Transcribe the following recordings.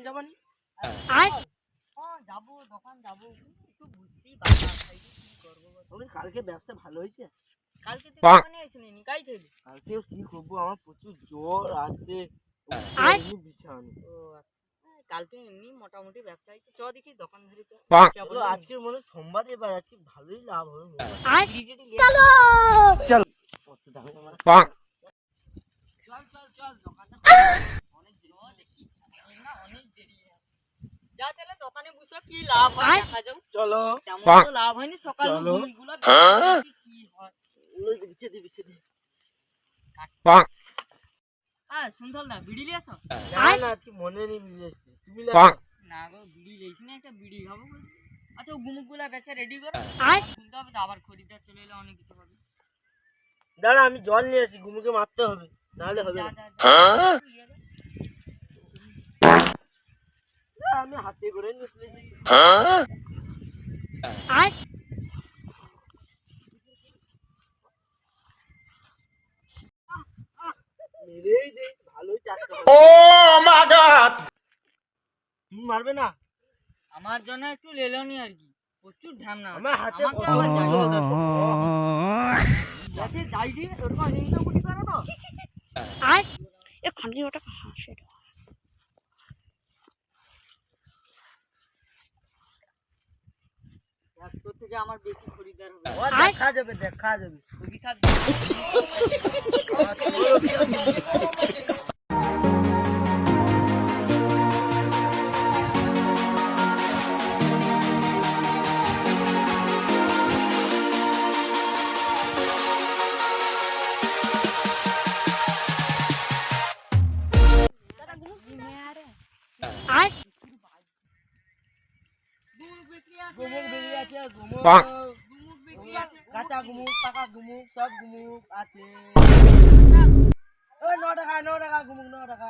দোকান যাবানি? হ্যাঁ। যাব দোকান যাব। একটু বুঝছি কালকে ব্যবসা ভালো হয়েছে? কালকে তুই দোকানে আসিনি কাই খেলি? কালকে কি করব? আমার প্রচুর জ্বর ও আচ্ছা। হ্যাঁ, কালকে এমনি মোটামুটি ব্যবসা হয়েছে। চ দেখি দোকান ধরে চ। চলো আজকে মনে হয় সোমবার এবার আজকে ভালোই লাভ হবে। চলো। চল। চল চল দোকানটা অনেক দেরি ও দেখি না অনেক দেরি যা তাহলে দোকানে বসে কি লাভ হয় দেখা যাও চলো। তেমন তো লাভ হয়নি সকাল চলো। কি হয়। ওই হ্যাঁ সুন্দর দা বিড়ি লিয়ে আসো। না না আজকে মনে নেই বিড়ি এসছে তুমি লাগো না গো বিড়ি লেছি না একটা বিড়ি খাব আচ্ছা ও গুমুক বেচা রেডি করো। খুলতে হবে তো আবার খরিদ্দার চলে এলে অনেক কিছু হবে। দাঁড়া আমি জল নিয়ে আসি গুমুকে মারতে হবে নাহলে হবে যা না যা। যা রে। না, আমি হাতে করে নিয়ে ভালোই তুমি মারবে না? আমার জন্য একটু লেলনি আর কি। প্রচুর ঢ্যাম না আমার হাতে। যাতে যাই দিয়ে ওরকম হিংসা কুটি করো তো? এখানে ওটা হাসে। থেকে আমার বেশি খরিদ্দার হবে। ও দেখা যাবে দেখা যাবে। অভিশাপ গুমুক বিক্রি আছে গুমুক বেরিয়ে আছে গুমুক গুমুক বিক্রি আছে। কাঁচা গুমুক পাকা গুমুক সব গুমুক আছে। ও ন টাকা ন টাকা গুমুক ন টাকা।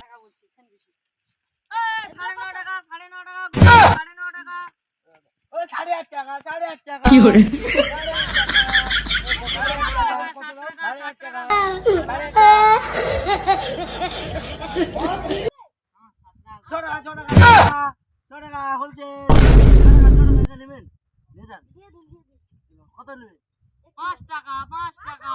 টাকা বলছি এখানে বেশি এই, সাড়ে ন টাকা সাড়ে ন টাকা সাড়ে ন টাকা। ও সাড়ে আট টাকা সাড়ে আট টাকা। কি করে সাড়ে আট টাকা। ছ টাকা টাকা টাকা নেবেন? নিয়ে যান। কত নেবেন পাঁচ টাকা পাঁচ টাকা।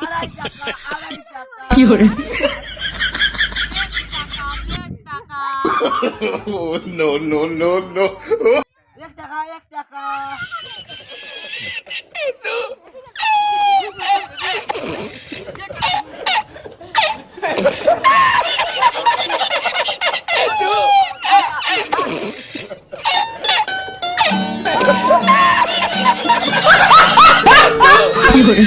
আড়াই টাকা আড়াই টাকা। দেড় টাকা। Oh, no, no, no, no. এক টাকা এক টাকা কি করে